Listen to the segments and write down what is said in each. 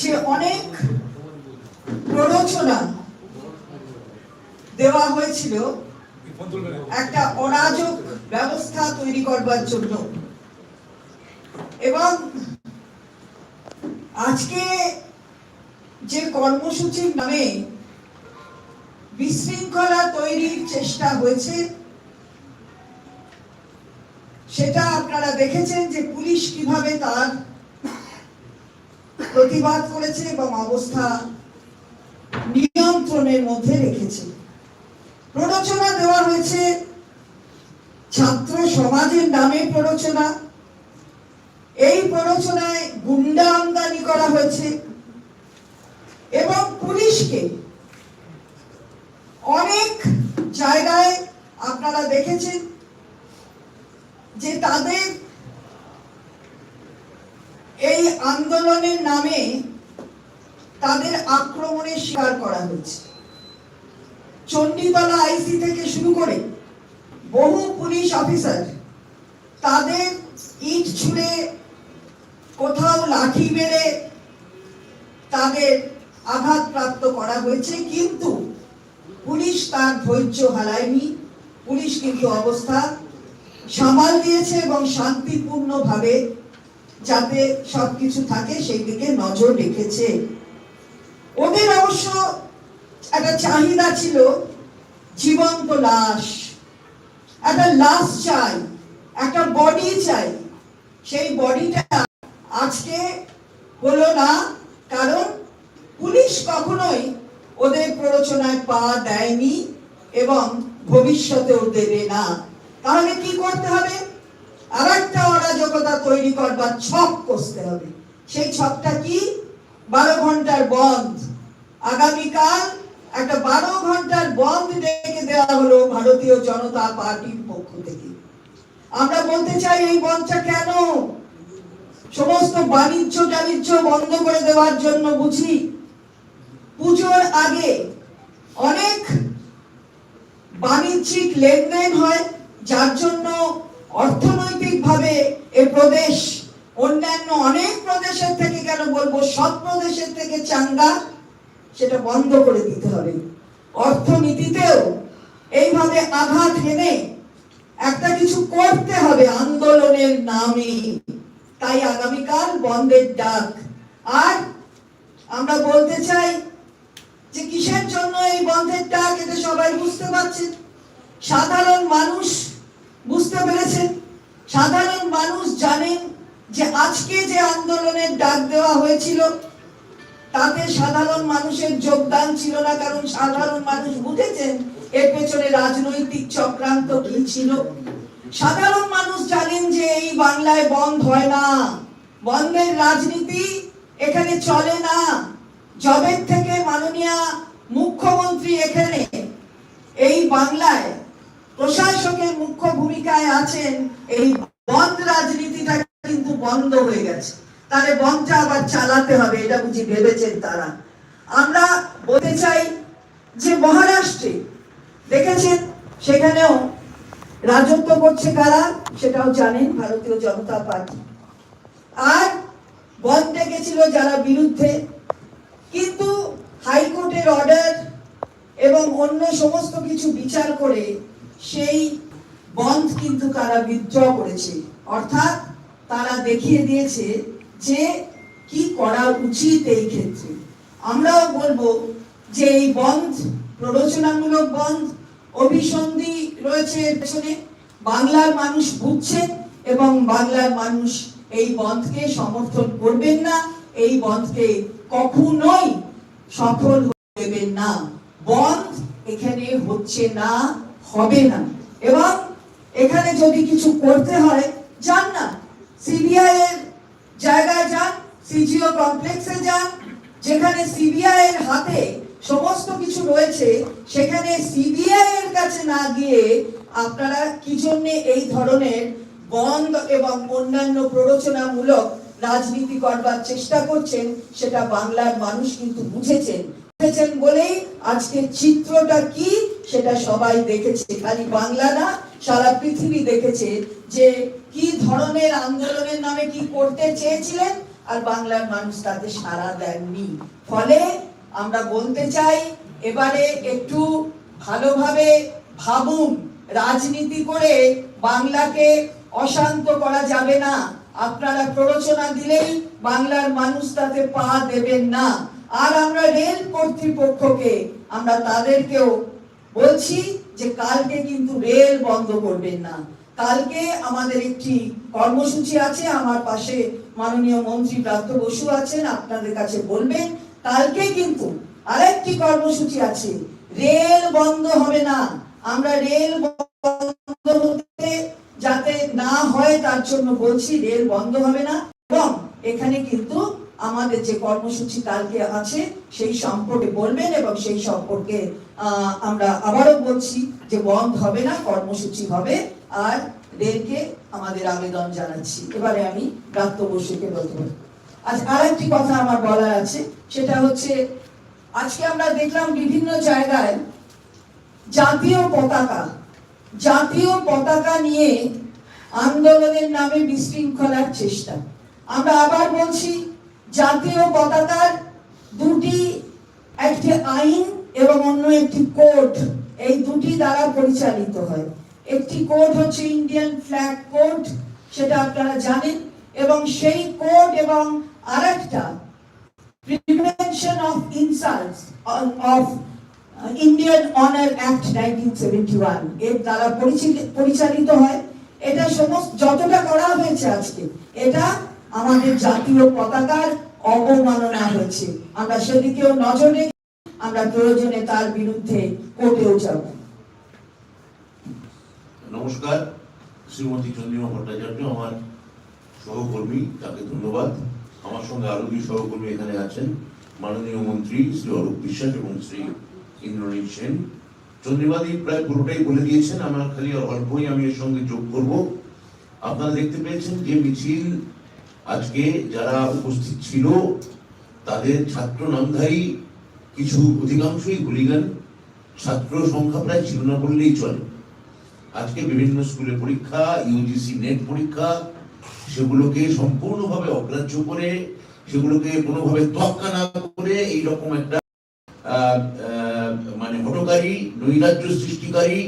যে অনেক প্ররোচনা দেওয়া হয়েছিল একটা অরাজক ব্যবস্থা তৈরি করবার জন্য। এবং আজকে যে কর্মসূচির নামে বিশৃঙ্খলা তৈরির চেষ্টা হয়েছে, সেটা আপনারা দেখেছেন যে পুলিশ কীভাবে তার প্রতিবাদ করেছে এবং অবস্থা নিয়ন্ত্রণের মধ্যে রেখেছে। প্ররোচনা দেওয়া হয়েছে ছাত্র সমাজের নামে প্ররোচনা। এই প্ররোচনায় গুন্ডা আমদানি করা হয়েছে এবং পুলিশকে অনেক জায়গায় আপনারা দেখেছেন যে তাদের এই আন্দোলনের নামে তাদের আক্রমণের শিকার করা হয়েছে। চণ্ডীতলা আইসি থেকে শুরু করে বহু পুলিশ অফিসার তাদের ইট ছুঁড়ে কোথাও লাঠি মেরে তাদের আঘাতপ্রাপ্ত করা হয়েছে। কিন্তু পুলিশ তার ধৈর্য হারায়নি। পুলিশ কিন্তু অবস্থা সামাল দিয়েছে এবং শান্তিপূর্ণভাবে যাতে সবকিছু থাকে সেই দিকে নজর রেখেছে। ওদের অবশ্য একটা চাহিদা ছিল জীবন্ত লাশ। একটা লাশ চাই, একটা বডি চাই। সেই বডিটা আজকে হলো না, কারণ পুলিশ কখনোই ওদের প্ররোচনায় পা দেয়নি এবং ভবিষ্যতেও দেবে না। তাহলে কি করতে হবে? আর একটা অরাজকতা তৈরি করবার ছক কষতে হবে। সেই ছকটা কি? বারো ঘণ্টার বন্ধ। আগামীকাল একটা বারো ঘণ্টার বন্ধ ডেকে দেওয়া হলো ভারতীয় জনতা পার্টির পক্ষ থেকে। আমরা বলতে চাই এই বন্ধটা কেন? সমস্ত বাণিজ্য টাণিজ্য বন্ধ করে দেওয়ার জন্য বুঝি? পুজোর আগে অনেক বাণিজ্যিক লেনদেন হয়, যার জন্য অর্থনৈতিকভাবে এ প্রদেশ, অন্যান্য অনেক প্রদেশের থেকে কেন বলব, সব প্রদেশের থেকে চাঙ্গা সেটা বন্ধ করে দিতে হবে। অর্থনীতিতেও এইভাবে আঘাত এনে একটা কিছু করতে হবে আন্দোলনের নামে। তাই আগামীকাল বন্ধের ডাক। আর আমরা বলতে চাই যে কিসের জন্য এই বন্ধের ডাক, এটা সবাই বুঝতে পারছেন সাধারণ মানুষ বুঝতে পেরেছেন সাধারণ মানুষ জানেন যে আজকে যে আন্দোলনের ডাক দেওয়া হয়েছিল, তাতে সাধারণ মানুষের যোগদান ছিল না, কারণ সাধারণ মানুষ বুঝেছেন এর পেছনে রাজনৈতিক চক্রান্ত কি ছিল। সাধারণ মানুষ জানেন যে এই বাংলায় বন্ধ হয় না। বন্ধের রাজনীতি এখানে চলে না। জবের থেকে মাননীয় মুখ্যমন্ত্রী এখানে, এই বাংলায় প্রশাসকের মুখ্য ভূমিকায় আছেন, এই বন্ধ রাজনীতিটা কিন্তু বন্ধ হয়ে গেছে। তাহলে বন্ধটা আবার চালাতে হবে, এটা বুঝি ভেবেছেন তারা। আমরা বলতে চাই যে মহারাষ্ট্রে, দেখেছেন? সেখানেও রাজত্ব করছে কারা? সেটাও জানেন ভারতীয় জনতা পার্টি। আর বন্ধ ডেকেছিল যারা বিরুদ্ধে, কিন্তু হাইকোর্টের অর্ডার এবং অন্য সমস্ত কিছু বিচার করে সেই বন্ধ কিন্তু তারা বিদ্র করেছে। অর্থাৎ তারা দেখিয়ে দিয়েছে যে কি করা উচিত এই ক্ষেত্রে। আমরাও বলব যে এই বন্ধ, প্ররোচনামূলক বন্ধ, অভিসন্ধি রয়েছে পেছনে। বাংলার মানুষ বুঝছেন এবং বাংলার মানুষ এই বন্ধকে সমর্থন করবেন না, এই বন্ধকে কখনোই সফল দেবেন না। বন্ধ এখানে হচ্ছে না। হবে না। এবং এখানে যদি কিছু করতে হয়, যান না। সিবিআই এর জায়গায় যান সিজিও কমপ্লেক্সে যান, যেখানে সিবিআই এর হাতে সমস্ত কিছু রয়েছে, সেখানে সিবিআই এর কাছে না গিয়ে আপনারা কি জন্য এই ধরনের বন্ধ এবং অন্যান্য প্ররোচনামূলক রাজনীতি করবার চেষ্টা করছেন, সেটা বাংলার মানুষ কিন্তু বুঝেছেন। বুঝেছেন বলেই আজকে চিত্রটা কি? সেটা সবাই দেখেছে। খালি বাংলা না, সারা পৃথিবী দেখেছে যে কি ধরনের আন্দোলনের নামে কি করতে চেয়েছিলেন, আর বাংলার মানুষ তাতে সাড়া দেননি। ফলে আমরা বলতে চাই, এবারে একটু ভালোভাবে ভাবুন, রাজনীতি করে বাংলাকে অশান্ত করা যাবে না। আপনারা প্ররোচনা দিলেই বাংলার মানুষ তাতে পা দেবেন না। আর আমরা রেল কর্তৃপক্ষকে, আমরা তাদেরকেও বলছি যে কালকে কিন্তু রেল বন্ধ করবেন না। কালকে আমাদের একটি কর্মসূচি আছে, আমার পাশে মাননীয় মন্ত্রী প্রাপ্ত বসু আছেন, আপনাদের কাছে বলবেন, কালকে কিন্তু আরেকটি কর্মসূচি আছে। রেল বন্ধ হবে না। আমরা রেল বন্ধ হতে যাতে না হয়, তার জন্য বলছি রেল বন্ধ হবে না। এবং এখানে কিন্তু আমাদের যে কর্মসূচি কালকে আছে, সেই সম্পর্কে বলবেন এবং সেই সম্পর্কে আমরা আবারও বলছি যে বন্ধ হবে না, কর্মসূচি হবে। আর রেলকে আমাদের আবেদন জানাচ্ছি। এবারে আমি প্রাপ্ত বসুকে বলতে পারি। আজ আরেকটি কথা আমার বলার আছে, সেটা হচ্ছে, আজকে আমরা দেখলাম বিভিন্ন জায়গায় জাতীয় পতাকা জাতীয় পতাকা নিয়ে আন্দোলনের নামে বিশৃঙ্খলার চেষ্টা। আমরা আবার বলছি জাতীয় পতাকার দুটি একটি আইন এবং অন্য একটি কোড এই দুটি দ্বারা পরিচালিত হয়। একটি কোড হচ্ছে ইন্ডিয়ান ফ্ল্যাগ কোড সেটা আপনারা জানেন এবং সেই কোড এবং আরেকটা prevention of insults of, of uh, Indian Honor Act 1971 এর দ্বারা পরিচালি- পরিচালিত হয়। এটা সমস্ত যতটা করা হয়েছে আজকে এটা আমাদের জাতীয় পতাকার অবমাননা হয়েছে। আমরা সেদিকেও নজর রেখে আমরা প্রয়োজনে তার বিরুদ্ধে কোর্টেও যাব। নমস্কার, শ্রীমতী চন্দ্রিমা ভট্টাচার্য, আমার সহকর্মী, তাকে ধন্যবাদ। আমার সঙ্গে আরও দুই সহকর্মী এখানে আছেন, মাননীয় মন্ত্রী শ্রী অরূপ বিশ্বাস এবং শ্রী ইন্দ্রনীল সেন। চন্দ্রিমাদি প্রায় পুরোটাই বলে দিয়েছেন, আমার খালি অল্পই আমি এর সঙ্গে যোগ করব। আপনারা দেখতে পেয়েছেন যে মিছিল আজকে যারা উপস্থিত ছিল, তাদের ছাত্র নামধারী কিছু অধিকাংশই হুলিগান ছাত্র সংখ্যা প্রায় ছিল না বললেই চলে। আজকে বিভিন্ন স্কুলে পরীক্ষা ইউজিসি নেট পরীক্ষা, সেগুলোকে সম্পূর্ণভাবে অগ্রাহ্য করে, সেগুলোকে কোনোভাবে তোয়াক্কা না করে এইরকম একটা মানে হটকারী নৈরাজ্য সৃষ্টিকারী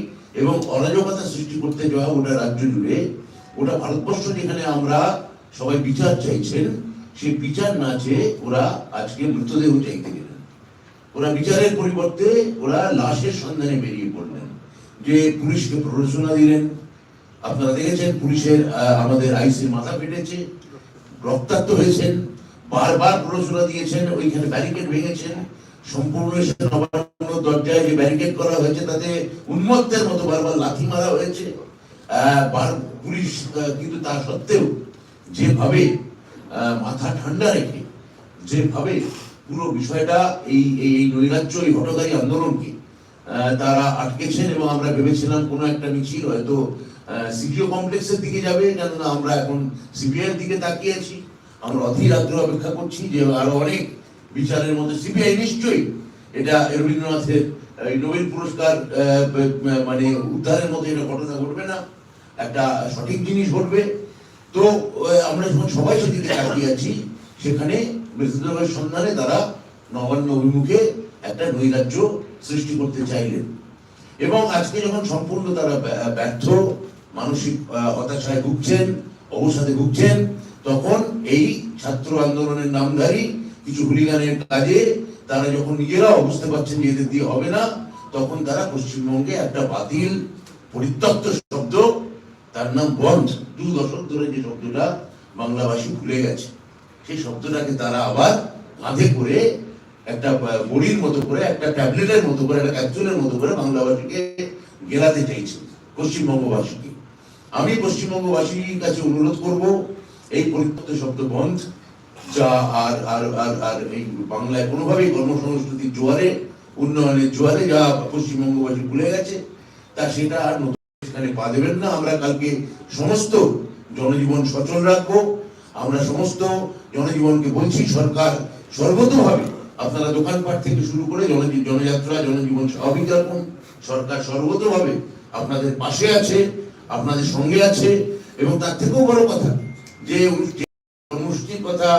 এবং অরাজকতা সৃষ্টি করতে যাওয়া ওটা রাজ্য জুড়ে, ওটা ভারতবর্ষ যেখানে আমরা সবাই বিচার চাইছেন সেই বিচার না চেয়ে ওরা আজকে মৃতদেহ চাইতে গেলেন। ওরা বিচারের পরিবর্তে ওরা লাশের সন্ধানে বেরিয়ে পড়লেন। যে পুলিশকে প্ররোচনা দিলেন। আপনারা দেখেছেন পুলিশের আমাদের আইসির মাথা ফেটেছে, রক্তাক্ত হয়েছেন, বারবার প্ররোচনা দিয়েছেন, ওইখানে ব্যারিকেড ভেঙেছেন। সম্পূর্ণ দরজায় যে ব্যারিকেড করা হয়েছে, তাতে উন্মত্তের মতো বারবার লাথি মারা হয়েছে। পুলিশ কিন্তু তা সত্ত্বেও যেভাবে মাথা ঠান্ডা রেখে, যেভাবে পুরো বিষয়টা এই এই নৈরাজ্য এই হটকারী আন্দোলনকে তারা আটকেছেন এবং আমরা ভেবেছিলাম কোনো একটা মিছিল হয়তো সিপিও কমপ্লেক্সের দিকে যাবে, কেননা আমরা এখন সিবিআই এর দিকে তাকিয়ে আছি। আমরা অধীর আগ্রহ অপেক্ষা করছি যে আরও অনেক বিচারের মধ্যে সিবিআই নিশ্চয়ই এটা রবীন্দ্রনাথের নোবেল পুরস্কার মানে উদ্ধারের মধ্যে এটা ঘটনা ঘটবে না। একটা সঠিক জিনিস ঘটবে। তো আমরা যখন সবাই সেদিকে তাকিয়ে আছি, সেখানে মৃতদেহের সন্ধানে তারা নবান্ন অভিমুখে একটা নৈরাজ্য সৃষ্টি করতে চাইলেন। এবং আজকে যখন সম্পূর্ণ তারা ব্যা- ব্যর্থ, মানসিক হতাশায় ভুগছেন, অবসাদে ভুগছেন, তখন এই ছাত্র আন্দোলনের নামধারী কিছু হুলিগানের কাজে তারা যখন নিজেরাও বুঝতে পারছেন যে এদের দিয়ে হবে না, তখন তারা পশ্চিমবঙ্গে একটা বাতিল, পরিত্যক্ত তার নাম বন্ধ। দু দশক ধরে যে শব্দটা বাংলাভাষী ভুলে গেছে, সেই শব্দটাকে তারা আবার কাঁধে করে একটা বড়ির মতো করে, একটা ট্যাবলেটের মতো করে, একটা ক্যাপসুলের মতো করে বাংলাভাষীকে গেলাতে চাইছে পশ্চিমবঙ্গবাসীকে। আমি পশ্চিমবঙ্গবাসীর কাছে অনুরোধ করব, এই পরিত্যক্ত শব্দ বন্ধ, যা আর আর আর আর এই বাংলায় কোনোভাবেই কর্মসংস্কৃতির জোয়ারে, উন্নয়নের জোয়ারে যা পশ্চিমবঙ্গবাসী ভুলে গেছে, তা সেটা আর সেখানে পা দেবেন না। আমরা কালকে সমস্ত জনজীবন সচল রাখব। আমরা সমস্ত জনজীবনকে বলছি, সরকার সর্বতভাবে আপনারা দোকানপাট থেকে শুরু করে জনযাত্রা, জনজীবন স্বাভাবিক রাখুন। সরকার সর্বতভাবে আপনাদের পাশে আছে, আপনাদের সঙ্গে আছে। এবং তার থেকেও বড় কথা, যে কর্মসূচির কথা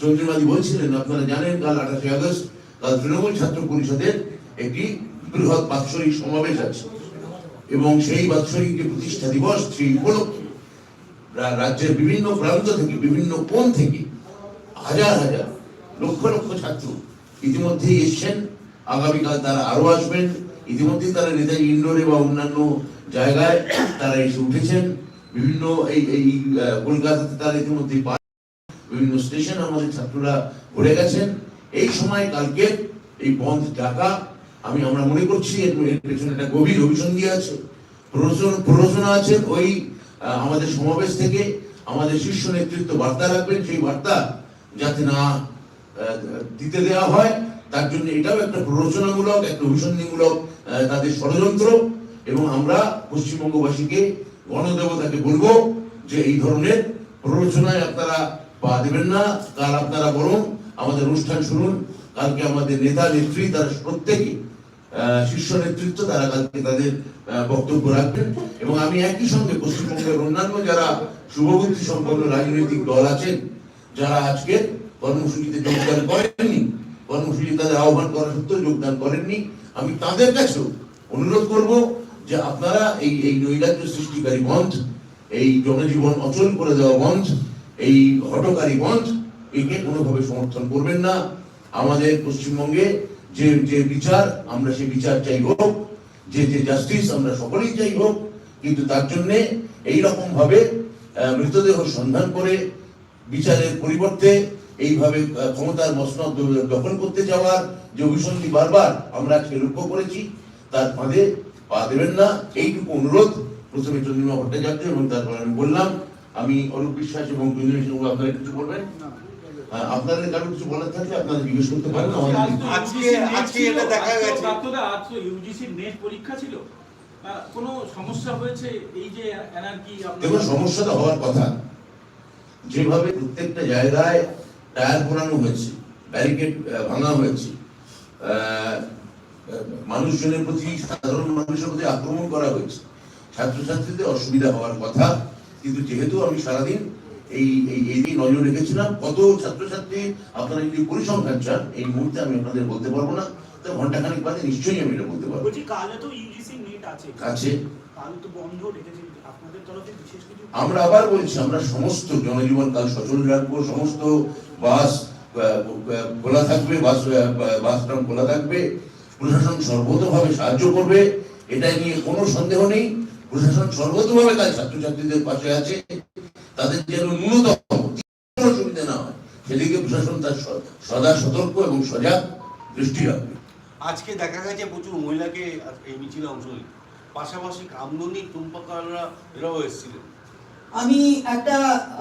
চন্দ্রমাদি বলছিলেন, আপনারা জানেন, কাল আঠাশে আগস্ট কাল তৃণমূল ছাত্র পরিষদের একটি বৃহৎ বাৎসরিক সমাবেশ আছে। এবং সেই বাৎসরিক যে প্রতিষ্ঠা দিবস সেই উপলক্ষে। রাজ্যের বিভিন্ন প্রান্ত থেকে, বিভিন্ন কোণ থেকে হাজার হাজার, লক্ষ লক্ষ ছাত্র ইতিমধ্যেই এসছেন। আগামীকাল তারা আরও আসবেন। ইতিমধ্যেই তারা নেতাজি ইন্ডোরে বা অন্যান্য জায়গায় তারা এসে উঠেছেন। বিভিন্ন এই এই কলকাতাতে তারা ইতিমধ্যেই পা- বিভিন্ন স্টেশন আমাদের ছাত্ররা ঘুরে গেছেন। এই সময় কালকে এই বন্ধ ডাকা আমি, আমরা মনে করছি এর একটা গভীর অভিসন্ধি আছে। প্ররোচনা আছে, ওই আমাদের সমাবেশ থেকে আমাদের শীর্ষ নেতৃত্ব বার্তা রাখবেন, সেই বার্তা যাতে না দিতে দেওয়া হয়। তার জন্য এটাও একটা প্ররোচনামূলক, একটা অভিসন্ধিমূলক তাদের ষড়যন্ত্র। এবং আমরা পশ্চিমবঙ্গবাসীকে, গণদেবতাকে বলব যে এই ধরনের প্ররোচনায় আপনারা পা দেবেন না। কাল আপনারা বরং আমাদের অনুষ্ঠান শুনুন। কালকে আমাদের নেতা, নেত্রী, তারা প্রত্যেকে শীর্ষ নেতৃত্ব তারা কালকে তাদের বক্তব্য রাখবেন। এবং আমি একই সঙ্গে পশ্চিমবঙ্গের অন্যান্য যারা শুভবুদ্ধি সম্পন্ন রাজনৈতিক দল আছেন, যারা আজকে কর্মসূচিতে যোগদান করেননি কর্মসূচি তাদের আহ্বান করা সত্ত্বেও যোগদান করেননি, আমি তাদের কাছেও অনুরোধ করব যে আপনারা এই এই নৈরাজ্য সৃষ্টিকারী বন্ধ এই জনজীবন অচল করে দেওয়া বন্ধ এই হটকারী বন্ধ একে কোনোভাবে সমর্থন করবেন না। আমাদের পশ্চিমবঙ্গে যে যে বিচার, আমরা সেই বিচার চাই হোক, যে যে জাস্টিস আমরা সকলেই চাই হোক, কিন্তু তার জন্যে এইরকম ভাবে মৃতদেহ সন্ধান করে বিচারের পরিবর্তে এইভাবে ক্ষমতার মসনদ দখল করতে যাওয়ার যে অভিসন্ধি বারবার আমরা আজকে লক্ষ্য করেছি, তার ফাঁদে পা দেবেন না। এইটুকু অনুরোধ প্রথমে চন্দ্রিমা ভট্টাচার্য এবং তারপর আমি বললাম। আমি অরূপ বিশ্বাস এবং আপনারা কিছু বলবেন? আপনাদের কারও কিছু বলার থাকলে আপনারা জিজ্ঞেস করতে পারেন আজকে- আজকে এটা দেখা গেছে। আজ তো ইউজিসির নেট পরীক্ষা ছিল। কোনো সমস্যা হয়েছে এই যে এনার্জি দেখুন সমস্যা তো হওয়ার কথা। যেভাবে প্রত্যেকটা জায়গায় টায়ার পোড়ানো হয়েছে ব্যারিকেড ভাঙা হয়েছে আহ, মানুষজনের প্রতি সাধারণ মানুষের প্রতি আক্রমণ করা হয়েছে ছাত্রছাত্রীদের অসুবিধা হওয়ার কথা। কিন্তু যেহেতু আমি সারাদিন এই এই এই দিকে নজর রেখেছিলাম। কত ছাত্রছাত্রী আপনারা যদি পরিসংখ্যান চান এই মুহূর্তে আমি আপনাদের বলতে পারব না তো ঘন্টাখানিক বাদে নিশ্চয়ই আমি এটা বলতে পারব। কালে তো ইউজিসি নেট আছে। আছে। কাল তো বন্ধ রেখেছে আপনাদের তরফে বিশেষ কিছু আমরা আবার বলছি আমরা সমস্ত জনজীবন কাল সচল রাখব সমস্ত বাস খোলা থাকবে বাস বাস স্ট্যান্ড খোলা থাকবে। প্রশাসন সর্বতভাবে সাহায্য করবে এটা নিয়ে কোনো সন্দেহ নেই। প্রশাসন সর্বতভাবে কাল ছাত্রছাত্রীদের পাশে আছে। তাদের যেন ন্যূনতম না হয়। সেদিকে প্রশাসন তার সদা সতর্ক এবং সজাগ দৃষ্টি রাখবে। আজকে দেখা গেছে প্রচুর মহিলাকে এই মিছিলে অংশ নিতে পাশাপাশি কামদুনি টুম্পাকাররা এরাও এসেছিলেন। আমি একটা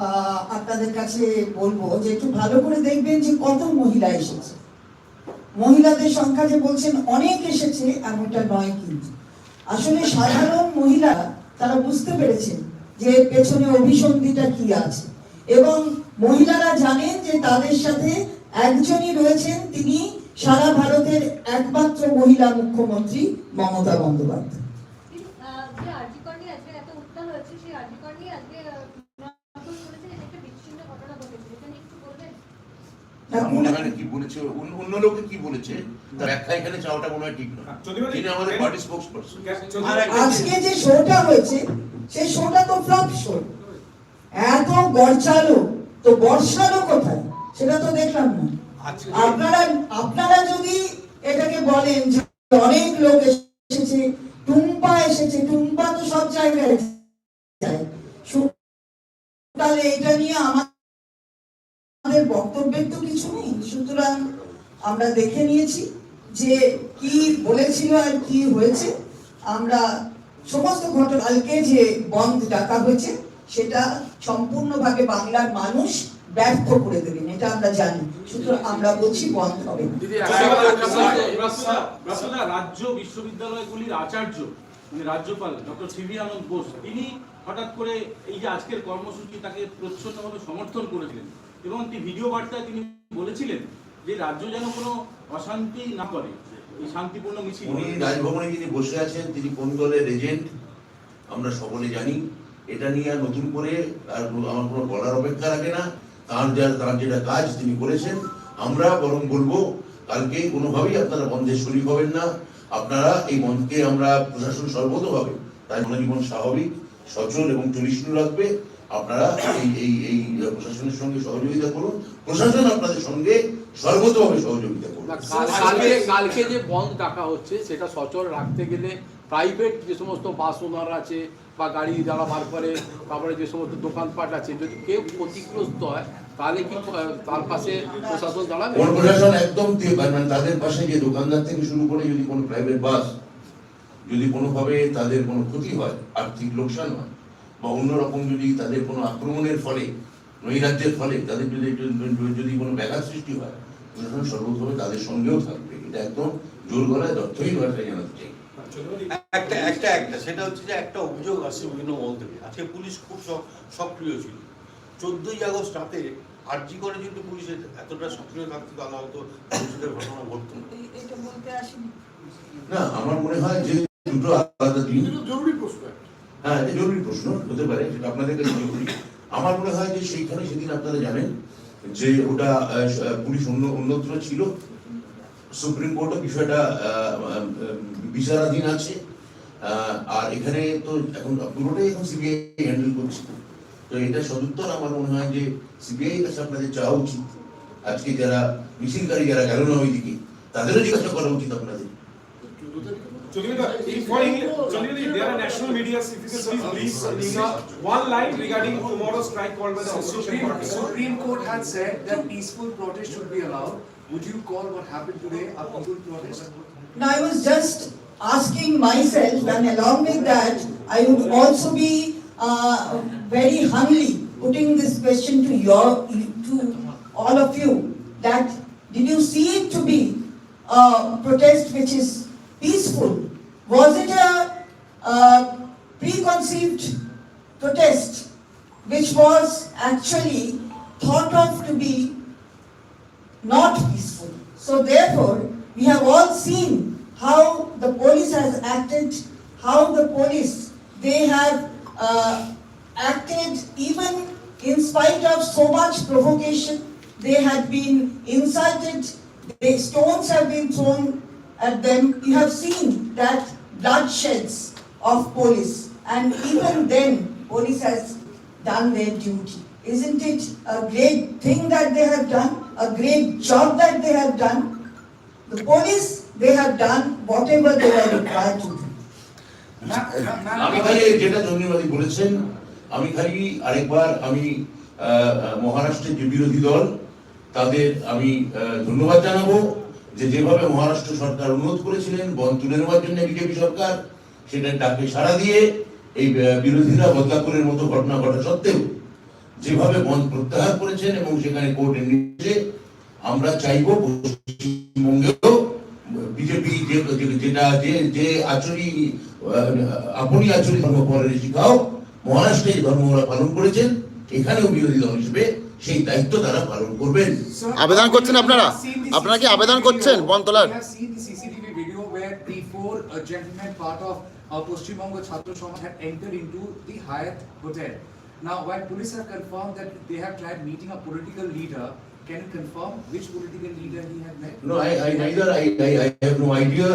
আহ, আপনাদের কাছে বলব যে একটু ভালো করে দেখবেন যে কত মহিলা এসেছে। মহিলাদের সংখ্যা যে বলছেন অনেক এসেছে এমনটা নয় কিন্তু। আসলে সাধারণ মহিলা তারা বুঝতে পেরেছেন যে পেছনে অভিসন্ধিটা কি আছে। এবং মহিলারা জানেন যে তাদের সাথে একজনই রয়েছেন তিনি সারা ভারতের একমাত্র মহিলা মুখ্যমন্ত্রী মমতা বন্দ্যোপাধ্যায়। আজকে মনে হয় না কি বলেছে? অন্য- অন্য লোকে কি বলেছে? তার ব্যাখ্যা এখানে চাওয়াটা মনে হয় ঠিক নয়। চন্দ্রিমা- তিনি আমাদের পার্টি স্পোক্স পারসন আজকে যে শোটা হয়েছে সেই শোটা তো ফ্লপ শো। এত গড়চালো তো বর্ষালো কোথায়? সেটা তো দেখলাম না। আপনারা আপনারা যদি এটাকে বলেন যে অনেক লোক এসেছে টুম্পা এসেছে টুম্পা তো সব জায়গায় তাহলে এটা নিয়ে আমাদের বক্তব্যের তো কিছু নেই। সুতরাং আমরা দেখে নিয়েছি যে কি বলেছিল আর কি হয়েছে। আমরা সমস্ত ঘটনাকে যে বন্ধ ডাকা হয়েছে সেটা সম্পূর্ণভাবে বাংলার মানুষ ব্যর্থ করে দেবেন এটা আমরা জানি। সুতরাং আমরা বলছি বন্ধ হবে রাজ্য বিশ্ববিদ্যালয়গুলির আচার্য মানে রাজ্যপাল ডক্টর সিভি আনন্দ বোস তিনি হঠাৎ করে এই যে আজকের কর্মসূচি তাকে প্রচ্ছন্নভাবে সমর্থন করেছিলেন এবং একটি ভিডিও বার্তায় তিনি বলেছিলেন যে রাজ্য যেন কোনো অশান্তি না করে। শান্তিপূর্ণ মিছিল উনি রাজভবনে যিনি বসে আছেন তিনি কোন দলের এজেন্ট? আমরা সকলে জানি। এটা নিয়ে আর নতুন করে আর আমার কোনো বলার অপেক্ষা রাখে না। তার যা তার যেটা কাজ তিনি করেছেন আমরা বরং বলব কালকে কোনোভাবেই আপনারা বন্ধে শরীর হবেন না। আপনারা এই বন্ধকে আমরা প্রশাসন সর্বতভাবে তাই জনজীবন স্বাভাবিক সচল এবং চলিষ্ণু রাখবে। আপনারা এই এই প্রশাসনের সঙ্গে সহযোগিতা করুন। প্রশাসন আপনাদের সঙ্গে সর্বতভাবে সহযোগিতা কালকে কালকে যে বন্ধ ডাকা হচ্ছে সেটা সচল রাখতে গেলে প্রাইভেট যে সমস্ত বাস ওনার আছে বা গাড়ি যারা বার করে তারপরে যে সমস্ত দোকানপাট আছে যদি কেউ ক্ষতিগ্রস্ত হয় তাহলে কি তার পাশে প্রশাসন দাঁড়াবে প্রশাসন একদম দিয়ে পারবে না। তাদের পাশে যে দোকানদার থেকে শুরু করে যদি কোনো প্রাইভেট বাস যদি কোনোভাবে তাদের কোনো ক্ষতি হয় আর্থিক লোকসান হয় বা অন্যরকম যদি তাদের কোনো আক্রমণের ফলে নৈরাজ্যের ফলে তাদের যদি যদি- কোনো ব্যাঘাত সৃষ্টি হয় প্রশাসন সর্বতভাবে তাদের সঙ্গেও থাকবে। এটা একদম জোর গলায় দর্থহীন ভাষায় জানাতে চাই। একটা একটা একটা সেটা হচ্ছে যে একটা অভিযোগ আসছে বিভিন্ন মহল থেকে। আজকে পুলিশ খুব সক্রিয় ছিল। চোদ্দই আগস্ট রাতে আর্জি করে যদি পুলিশের এতটা সক্রিয় থাকতো তাহলে হয়তো পুলিশের ঘটনা ঘটতো না। বলতে আসিনি। না আমার মনে হয় যে দুটো আলাদা দিন। জরুরি প্রশ্ন হ্যাঁ জরুরি প্রশ্ন হতে পারে সেটা আপনাদের কাছে জরুরি। আমার মনে হয় যে সেইখানে সেদিন আপনারা জানেন যে ওটা পুলিশ অন্য, অন্যত্র ছিল। সুপ্রিম কোর্টও বিষয়টা বিচারাধীন আছে। আর এখানে তো এখন পুরোটাই এখন সিবিআই হ্যান্ডেল করছে। তো এটা সদুত্তর আমার মনে হয় যে সিবিআই কাছে আপনাদের চাওয়া উচিত। আজকে যারা মিছিলকারী যারা গেল না ওইদিকে, তাদেরও জিজ্ঞাসা করা উচিত আপনাদের। Cholita, for English, Cholita, there are national media, if you can please brief in one line regarding tomorrow's strike called by the opposition Supreme, party. Supreme Court had said that peaceful protest should be allowed. Would you call what happened today a peaceful protest? Now, I was just asking myself, and along with that, I would also be uh, very humbly putting this question to your, to all of you, that did you see it to be a protest which is peaceful? Was it a preconceived protest which was actually thought of to be not peaceful. So therefore, we have all seen how the police has acted, how the police, they have uh, acted even in spite of so much provocation. They had been incited, they, stones have been thrown at them. You have seen that bloodsheds of police. And even then, police has done their duty. Isn't it a great thing that they have done? A great job that they have done? The police, they have done whatever they were required to do. Ma- ma- আমি Madam, খালি যেটা ধন্যবাদী বলেছেন আমি খালি আরেকবার আমি আহ, আহ, মহারাষ্ট্রের যে বিরোধী দল তাদের আমি আহ, ধন্যবাদ জানাবো যে যেভাবে মহারাষ্ট্র সরকার অনুরোধ করেছিলেন, বন তুলে নেওয়ার জন্য বিজেপি সরকার, সেটার ডাকে সাড়া দিয়ে এই বিরোধীরা বদলাপুরের মতো ঘটনা ঘটা সত্ত্বেও যেভাবে বন প্রত্যাহার করেছেন এবং সেখানে কোর্টের নির্দেশে আমরা চাইব পশ্চিমবঙ্গেও বিজেপি যেটা, যে যে আচরি আপনি আচরি ধর্ম পরের শিখাও মহারাষ্ট্রে ধর্ম ওরা পালন করেছেন। এখানেও বিরোধী দল হিসেবে সেই দায়িত্ব তারা পালন করবেন আবেদন করছেন আপনারা? আপনারা কি আবেদন করছেন বন তোলার? We have seen the CCTV video where the four uh, gentlemen part of uh, Paschim Bongo Chhatra Samaj had entered into the Hyatt Hotel. Now, while police have confirmed that they have tried meeting a political leader, can you confirm which political leader he had met? No, I, I neither, I, I, I have no idea,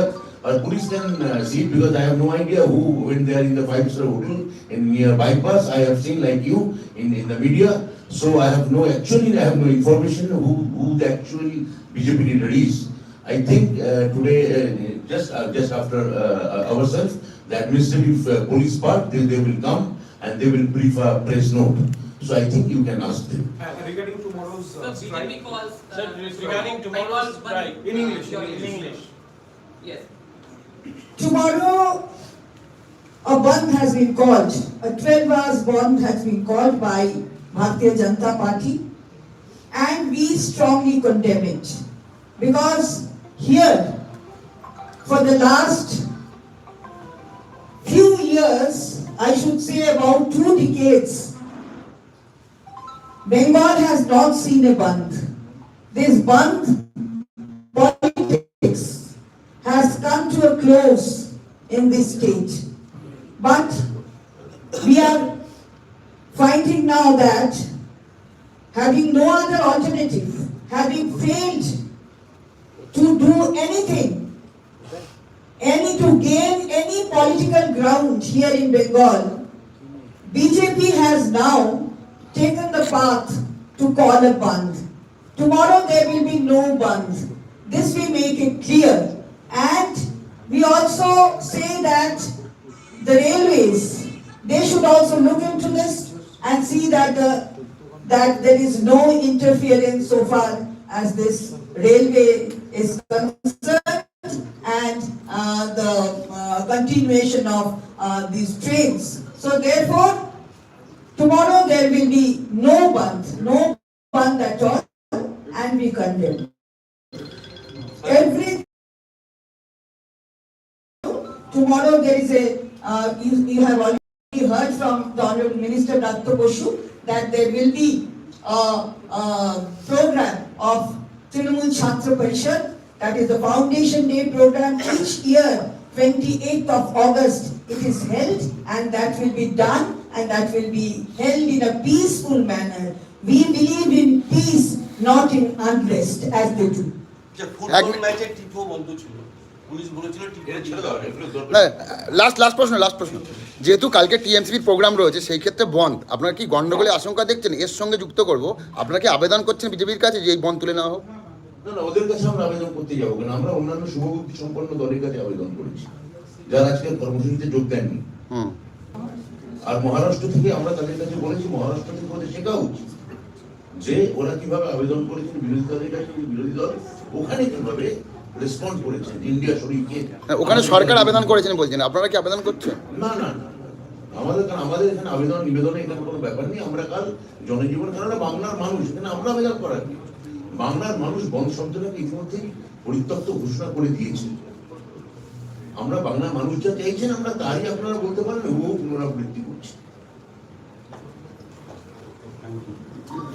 or police can uh, see it because I have no idea who went there in the five star hotel in near bypass. I have seen like you in, in the media. So I have no, actually I have no information who, who the actual BJP leader is. I think uh, today, uh, just, uh, just after uh, ourselves, the administrative uh, police part, they, they will come and they will brief a press note. So I think you can ask them. Uh, Regarding tomorrow's uh, The strike. Calls. uh, Sir, regarding tomorrow's call strike, in English, in English. Yes. Tomorrow, a band has been called, a 12 hours band has been called by Bharatiya Janata Party and we strongly condemn it. Because here, for the last few years, I should say about two decades, Bengal has not seen a band. This politics has come to a close in this state. But we are finding now that having no other alternative, having failed to do anything, any to gain any political ground here in Bengal, BJP has now taken the path to call a band. Tomorrow there will be no band. This we make it clear. And we also say that the railways, they should also look into this and see that the, that there is no interference so far as this railway is concerned and uh, the uh, continuation of uh, these trains. So therefore, tomorrow there will be no band, no band at all, and we condemn. Every tomorrow there is a, uh, you, you have already heard from the Honorable Minister Dr. Boshu that there will be a, a program of Trinamool Chhatra Parishad, that is the Foundation Day program each year, 28th of August, it is held and that will be done and that will be held in a peaceful manner. We believe in peace, not in unrest as they do. Last last প্রশ্ন last প্রশ্ন। যেহেতু কালকে টিএমসিপির programme রয়েছে সেই ক্ষেত্রে বন্ধ আপনারা কি গন্ডগোলের আশঙ্কা দেখছেন? এর সঙ্গে যুক্ত করব। আপনারা কি আবেদন করছেন বিজেপির কাছে যে এই বন্ধ তুলে নেওয়া হোক? না না ওদের কাছে আমরা আবেদন করতে যাব কেন আমরা অন্যান্য শুভবুদ্ধি সম্পন্ন দলের কাছে আবেদন করেছি। যারা আজকের কর্মসূচিতে যোগ দেননি। হুম। আর মহারাষ্ট্র থেকে আমরা তাদের কাছে বলেছি মহারাষ্ট্র থেকে ওদের শেখা উচিত। যে ওরা কীভাবে আবেদন করেছেন বিরোধী দলের কাছে বিরোধী দল ওখানে কীভাবে রেসপন্ড করেছেন ইন্ডিয়া শরীরকে ওখানে সরকার আবেদন করেছেন বলছেন আপনারা কি আবেদন করছেন? না না আমাদের কারণ আমাদের এখানে আবেদন নিবেদনে এখানে কোনো ব্যাপার নেই। আমরা কাল জনজীবন কেননা বাংলার মানুষ এখানে আমরা আবেদন করার বাংলার মানুষ বন শব্দটাকে ইতিমধ্যেই পরিত্যক্ত ঘোষণা করে দিয়েছে। আমরা বাংলার মানুষ যা চাইছেন আমরা তাই আপনারা বলতে পারেন ও পুনরাবৃত্তি করছি। Thank you.